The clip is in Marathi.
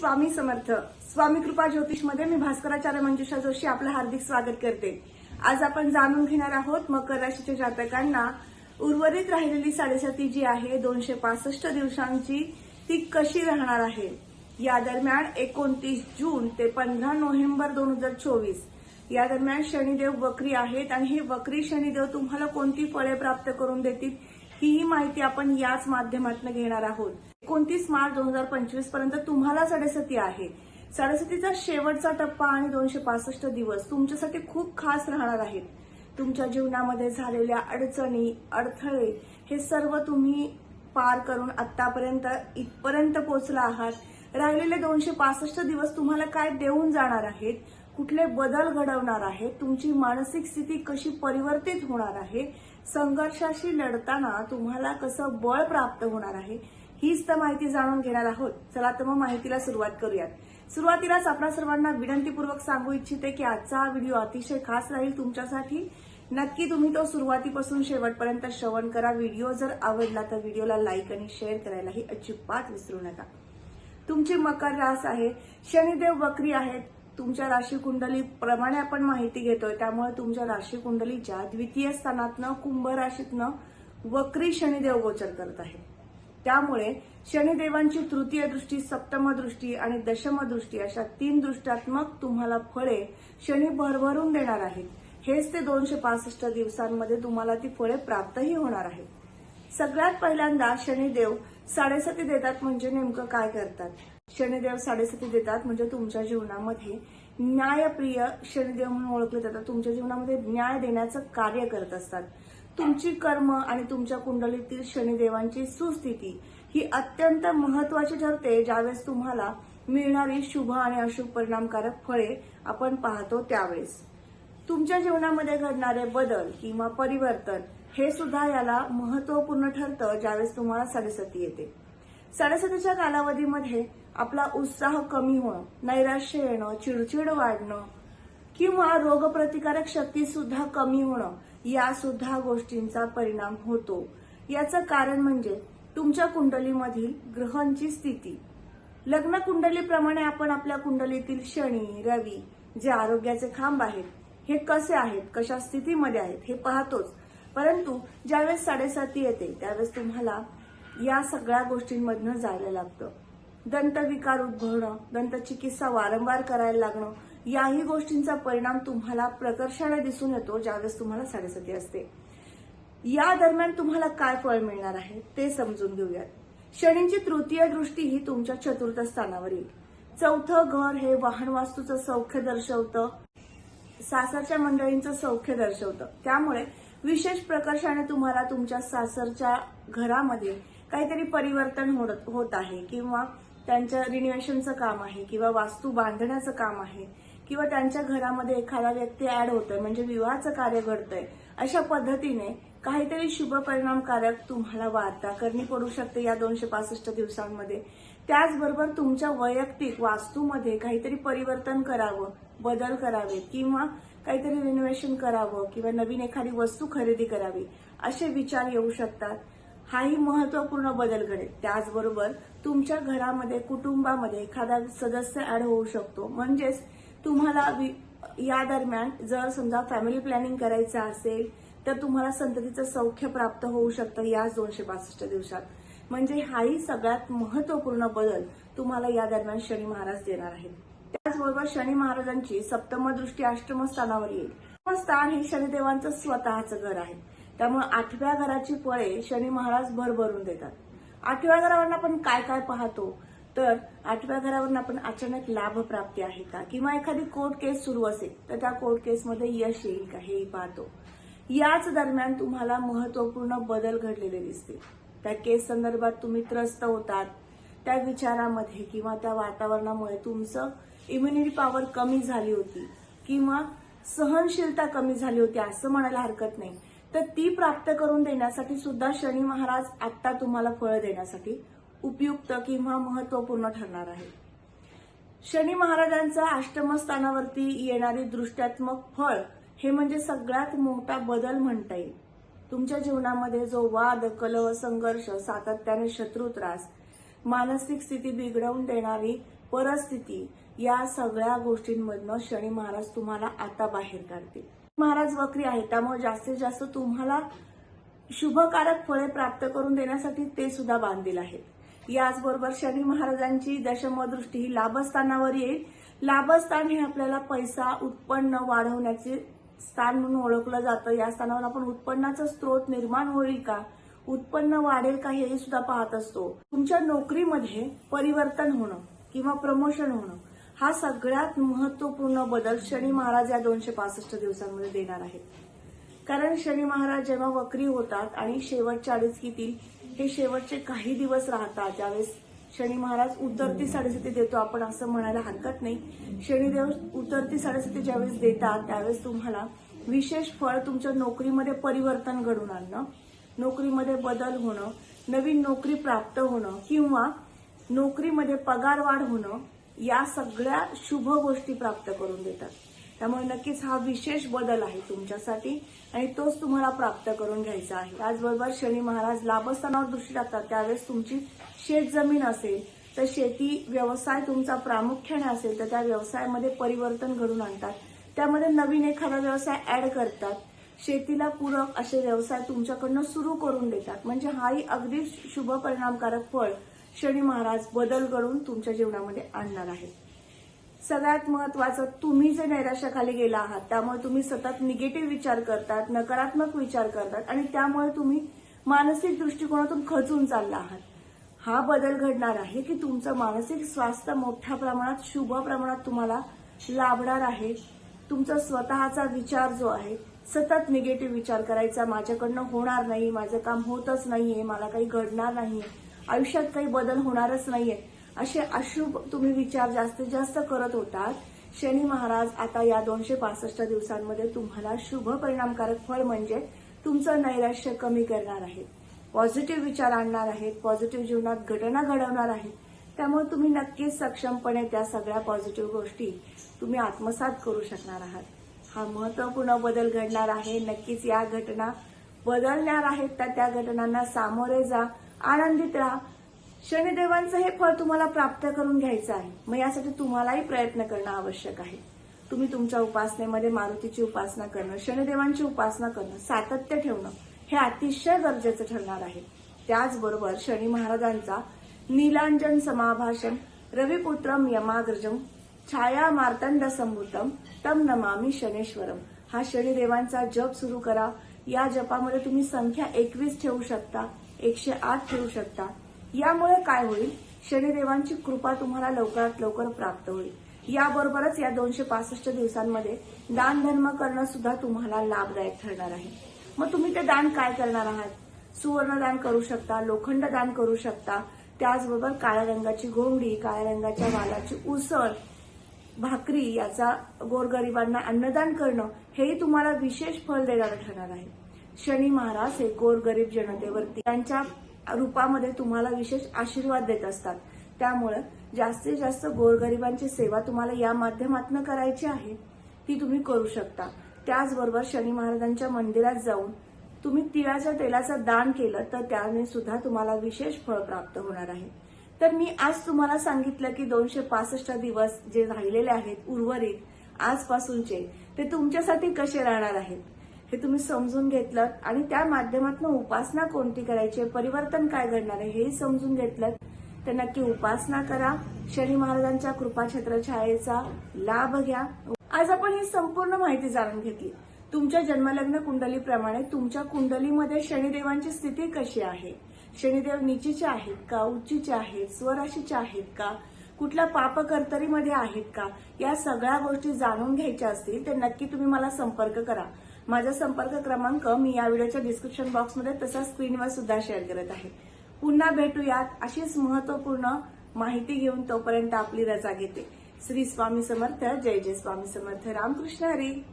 स्वामी समर्थ. स्वामी कृपा ज्योतिषमध्ये मी भास्कराचार्य मंजुषा जोशी आपलं हार्दिक स्वागत करते. आज आपण जाणून घेणार आहोत मकर राशीच्या जातकांना उर्वरित राहिलेली साडेसाती जी आहे दोनशे पासष्ट दिवसांची ती कशी राहणार आहे? या दरम्यान एकोणतीस जून ते पंधरा नोव्हेंबर दोन हजार चोवीस. या दरम्यान शनिदेव वक्री आहेत आणि हे वक्री शनिदेव तुम्हाला कोणती फळे प्राप्त करून देतील ही माहिती आपण याच माध्यमातून घेणार आहोत. एकोणतीस मार्च दोन हजार पंचवीसपर्यंत तुम्हाला साडेसती आहे. साडेसतीचा शेवटचा टप्पा आणि दोनशे पासष्ट दिवस तुमच्यासाठी खूप खास राहणार आहेत. तुमच्या जीवनामध्ये झालेल्या अडचणी अडथळे हे सर्व तुम्ही पार करून आतापर्यंत इथपर्यंत पोहोचला आहात. राहिलेले दोनशे पासष्ट दिवस तुम्हाला काय देऊन जाणार आहेत? कुठले बदल घडवणार आहेत? तुमची मानसिक स्थिती कशी परिवर्तित होणार आहे? संघर्षाशी लढताना तुम्हाला कसं बळ प्राप्त होणार आहे? हीच तर माहिती जाणून घेणार आहोत. चला तर मग माहितीला सुरुवात करूयात. सुरुवातीलाच आपल्या सर्वांना विनंतीपूर्वक सांगू इच्छिते की आजचा हा व्हिडिओ अतिशय खास राहील तुमच्यासाठी. नक्की तुम्ही तो सुरुवातीपासून शेवटपर्यंत श्रवण करा. व्हिडिओ जर आवडला तर व्हिडिओला लाईक आणि शेअर करायलाही अजिबात विसरू नका. तुमची मकर रास आहे शनिदेव वक्री आहेत. तुमच्या राशी कुंडली प्रमाणे आपण माहिती घेतोय. त्यामुळे तुमच्या राशी कुंडलीच्या द्वितीय स्थानातनं कुंभ राशीतनं वक्री शनिदेव गोचर करत आहे. त्यामुळे शनिदेवांची तृतीय दृष्टी सप्तम दृष्टी आणि दशम दृष्टी अशा तीन दृष्ट्यात्मक तुम्हाला फळे शनी भरभरून देणार आहेत. हेच ते दोनशे पासष्ट दिवसांमध्ये तुम्हाला ती फळे प्राप्तही होणार आहेत. सगळ्यात पहिल्यांदा शनिदेव साडेसती देतात म्हणजे नेमकं काय करतात? शनिदेव साडेसती देतात म्हणजे तुमच्या जीवनामध्ये न्यायप्रिय शनिदेव म्हणून ओळखले जातात. तुमच्या जीवनामध्ये न्याय देण्याचं कार्य करत असतात. तुमची कर्म आणि तुमच्या कुंडलीतील शनिदेवांची सुस्थिती ही अत्यंत महत्वाची ठरते ज्यावेळेस तुम्हाला मिळणारी शुभ आणि अशुभ परिणामकारक फळे आपण पाहतो त्यावेळेस. तुमच्या जीवनामध्ये घडणारे बदल किंवा परिवर्तन हे सुद्धा याला महत्त्वपूर्ण ठरतं ज्यावेळेस तुम्हाला साडेसती येते. साडेसतीच्या कालावधीमध्ये आपला उत्साह कमी होणं नैराश्य येणं चिडचिड वाढणं किंवा रोगप्रतिकारक शक्ती सुद्धा कमी होणं या सुद्धा गोष्टींचा परिणाम होतो. याचं कारण म्हणजे तुमच्या कुंडलीमधील ग्रहांची स्थिती. लग्न कुंडलीप्रमाणे आपण आपल्या कुंडलीतील शनी रवी जे आरोग्याचे खांब आहेत हे कसे आहेत कशा स्थितीमध्ये आहेत हे पाहतोच. परंतु ज्यावेळेस साडेसाती येते त्यावेळेस तुम्हाला या सगळ्या गोष्टींमधनं जायला लागतं. दंतविकार उद्भवणं दंतचिकित्सा वारंवार करायला लागणं याही गोष्टींचा परिणाम तुम्हाला प्रकर्षाने दिसून येतो ज्यावेळेस तुम्हाला साडेसती असते. या दरम्यान तुम्हाला काय फळ मिळणार आहे ते समजून घेऊयात. शनींची तृतीय दृष्टी ही तुमच्या चतुर्थ स्थानावर येईल चौथं घर हे वाहन वास्तूचं सौख्य दर्शवतं. सासरच्या मंडळींचं सौख्य दर्शवतं. त्यामुळे विशेष प्रकर्षाने तुम्हाला तुमच्या सासरच्या घरामध्ये काहीतरी परिवर्तन होत होत आहे किंवा त्यांच्या रिनिवेशनचं काम आहे किंवा वास्तू बांधण्याचं काम आहे किंवा त्यांच्या घरामध्ये एखादा व्यक्ती ऍड होतोय म्हणजे विवाहाचं कार्य घडतंय अशा पद्धतीने काहीतरी शुभ परिणामकारक तुम्हाला वार्ता करणी पडू शकते या दोनशे पासष्ट दिवसांमध्ये. त्याचबरोबर तुमच्या वैयक्तिक वास्तूमध्ये काहीतरी परिवर्तन करावं बदल करावे किंवा काहीतरी रिनोव्हेशन करावं किंवा नवीन एखादी वस्तू खरेदी करावी असे विचार येऊ शकतात. हाही महत्त्वपूर्ण बदल घडेल. त्याचबरोबर तुमच्या घरामध्ये कुटुंबामध्ये एखादा सदस्य ऍड होऊ शकतो. म्हणजेच तुम्हाला वि- या दरम्यान जर समजा फॅमिली प्लॅनिंग करायचं असेल तर तुम्हाला संततीचं सौख्य प्राप्त होऊ शकतं याच दोनशे बासष्ट दिवसात. म्हणजे हाही सगळ्यात महत्त्वपूर्ण बदल तुम्हाला या दरम्यान शनी महाराज देणार आहेत. त्याचबरोबर शनी महाराजांची सप्तम दृष्टी अष्टम स्थानावर येईल. स्थान हे शनिदेवांचं स्वतःचं घर आहे. त्यामुळे आठव्या घराची फळे शनी महाराज भरभरून देतात. आठव्या घरावर आपण काय काय पाहतो? तर आठव्या घरावरून आपण अचानक लाभ प्राप्ती आहे का? किंवा एखादी कोर्ट केस सुरू असेल तर त्या कोर्ट केसमध्ये यश येईल का? हेही पाहतो. याच दरम्यान तुम्हाला महत्त्वपूर्ण बदल घडलेले दिसतील. त्या केस संदर्भात तुम्ही त्रस्त होतात. त्या विचारामध्ये किंवा त्या वातावरणामुळे तुमचं इम्युनिटी पॉवर कमी झाली होती किंवा सहनशीलता कमी झाली होती असं म्हणायला हरकत नाही. तर ती प्राप्त करून देण्यासाठी सुद्धा शनी महाराज आत्ता तुम्हाला फळ देण्यासाठी उपयुक्त किंवा महत्त्वपूर्ण ठरणार आहे. शनी महाराजांचा आष्टमस्थानावरती येणारी दृष्ट्यात्मक फळ हे म्हणजे सगळ्यात मोठा बदल म्हणता येईल. तुमच्या जीवनामध्ये जो वाद कलह संघर्ष सातत्याने शत्रू त्रास मानसिक स्थिती बिघडवून देणारी परिस्थिती या सगळ्या गोष्टींमधनं शनी महाराज तुम्हाला आता बाहेर काढतील. महाराज वक्री आहे त्यामुळे जास्तीत जास्त तुम्हाला शुभकारक फळे प्राप्त करून देण्यासाठी ते सुद्धा बांधील आहेत. याचबरोबर शनी महाराजांची दशमदृष्टी ही लाभस्थानावर येईल. लाभस्थान हे आपल्याला पैसा उत्पन्न वाढवण्याचे स्थान म्हणून ओळखलं जातं. या स्थानावर आपण उत्पन्नाचा स्रोत निर्माण होईल का? उत्पन्न वाढेल का हेही सुद्धा पाहत असतो. तुमच्या नोकरीमध्ये परिवर्तन होणं किंवा प्रमोशन होणं हा सगळ्यात महत्त्वपूर्ण बदल शनी महाराज या दोनशे पासष्ट दिवसांमध्ये देणार आहेत. कारण शनी महाराज जेव्हा वक्री होतात आणि शेवटच्या अडीचकीतील हे शेवटचे काही दिवस राहतात. ज्यावेळेस शनी महाराज उतरती साडेसती देतो आपण असं म्हणायला हरकत नाही. शनिदेव उतरती साडेसती ज्यावेळेस देतात त्यावेळेस तुम्हाला विशेष फळ तुमच्या नोकरीमध्ये परिवर्तन घडून आणणं नोकरीमध्ये बदल होणं नवीन नोकरी प्राप्त होणं किंवा नोकरीमध्ये पगारवाढ होणं या सगळ्या शुभ गोष्टी प्राप्त करून देतात. त्यामुळे नक्कीच हा विशेष बदल आहे तुमच्यासाठी आणि तोच तुम्हाला प्राप्त करून घ्यायचा आहे. त्याचबरोबर शनी महाराज लाभस्थानावर दृष्टी टाकतात त्यावेळेस तुमची शेत जमीन असेल तर शेती व्यवसाय तुमचा प्रामुख्याने असेल तर त्या व्यवसायामध्ये परिवर्तन घडून आणतात. त्यामध्ये नवीन एखादा व्यवसाय ऍड करतात. शेतीला पूरक असे व्यवसाय तुमच्याकडनं सुरू करून देतात. म्हणजे हाही अगदी शुभ परिणामकारक फळ शनी महाराज बदल घडून तुमच्या जीवनामध्ये आणणार आहेत. सगळ्यात महत्वाचं तुम्ही जे नैराश्याखाली गेला आहात त्यामुळे तुम्ही सतत निगेटिव्ह विचार करतात नकारात्मक विचार करतात आणि त्यामुळे तुम्ही मानसिक दृष्टिकोनातून खचून चालला आहात. हा बदल घडणार आहे की तुमचं मानसिक स्वास्थ्य मोठ्या प्रमाणात शुभ प्रमाणात तुम्हाला लाभणार आहे. तुमचा स्वतःचा विचार जो आहे सतत निगेटिव्ह विचार करायचा माझ्याकडनं होणार नाही माझं काम होतच नाहीये मला काही घडणार नाहीये आयुष्यात काही बदल होणारच नाहीये. असे अशुभ तुम्ही विचार जास्तीत जास्त करत होतात. शनी महाराज आता या दोनशे पासष्ट दिवसांमध्ये तुम्हाला शुभ परिणामकारक फळ म्हणजे तुमचं नैराश्य कमी करणार आहे पॉझिटिव्ह विचार आणणार आहेत. पॉझिटिव्ह जीवनात घटना घडवणार आहेत. त्यामुळे तुम्ही नक्कीच सक्षमपणे त्या सगळ्या पॉझिटिव्ह गोष्टी तुम्ही आत्मसात करू शकणार आहात. हा महत्त्वपूर्ण बदल घडणार आहे. नक्कीच या घटना बदलणार आहेत तर त्या घटनांना सामोरे जा. आनंदित राहा. शनिदेवांचं हे फळ तुम्हाला प्राप्त करून घ्यायचं आहे. मग यासाठी तुम्हालाही प्रयत्न करणं आवश्यक आहे. तुम्ही तुमच्या उपासनेमध्ये मारुतीची उपासना करणं शनिदेवांची उपासना करणं सातत्य ठेवणं हे अतिशय गरजेचं ठरणार आहे. त्याचबरोबर शनी महाराजांचा नीलांजन समाभाषण रविपुत्रम यमाग्रजम छाया मार्तंड संभूतम तम नमामी शनेश्वरम हा शनिदेवांचा जप सुरू करा. या जपामध्ये तुम्ही संख्या एकवीस ठेवू शकता एकशे आठ ठेवू शकता. यामुळे काय होईल? शनिदेवांची कृपा तुम्हाला लवकरात लवकर प्राप्त होईल. याबरोबरच या दोनशे पासष्ट दिवसांमध्ये दान धर्म करणं सुद्धा तुम्हाला लाभदायक ठरणार आहे. मग तुम्ही ते दान काय करणार आहात? सुवर्ण दान करू शकता लोखंड दान करू शकता. त्याचबरोबर काळ्या रंगाची घोंगडी काळ्या रंगाच्या वालाची उसळ भाकरी याचा गोरगरिबांना अन्नदान करणं हेही तुम्हाला विशेष फळ देणारं ठरणार आहे. शनी महाराज हे गोरगरीब जनतेवरती त्यांच्या रूपामध्ये तुम्हाला विशेष आशीर्वाद देत असतात. त्यामुळे जास्तीत जास्त गोरगरिबांची सेवा तुम्हाला या माध्यमातून करायची आहे ती तुम्ही करू शकता. त्याचबरोबर शनी महाराजांच्या मंदिरात जाऊन तुम्ही तिळाच्या तेलाचं दान केलं तर त्याने सुद्धा तुम्हाला विशेष फळ प्राप्त होणार आहे. तर मी आज तुम्हाला सांगितलं की दोनशे पासष्ट दिवस जे राहिलेले आहेत उर्वरित आजपासूनचे ते तुमच्यासाठी कसे राहणार आहेत? हे तुम्ही समजून घेतलं आणि त्या माध्यमातून उपासना कोणती करायची परिवर्तन काय घडणार आहे? हेही समजून घेतलं तर नक्की उपासना करा. शनी महाराजांच्या कृपाक्षेत्र छायेचा लाभ घ्या. आज आपण ही संपूर्ण माहिती जाणून घेतली. तुमच्या जन्मलग्न कुंडलीप्रमाणे तुमच्या कुंडलीमध्ये शनिदेवांची स्थिती कशी आहे? शनिदेव निचीचे आहेत का? उच्चीचे आहेत? स्वराशीचे आहेत का? कुठल्या पापकर्तरीमध्ये आहेत का? या सगळ्या गोष्टी जाणून घ्यायच्या असतील तर नक्की तुम्ही मला संपर्क करा. माझा संपर्क क्रमांक मी या व्हिडिओच्या डिस्क्रिप्शन बॉक्समध्ये तसा स्क्रीनवर सुद्धा शेअर करत आहे. पुन्हा भेटूयात अशीच महत्त्वपूर्ण माहिती घेऊन तोपर्यंत आपली रजा घेते. श्री स्वामी समर्थ जय जय स्वामी समर्थ. रामकृष्ण हरी.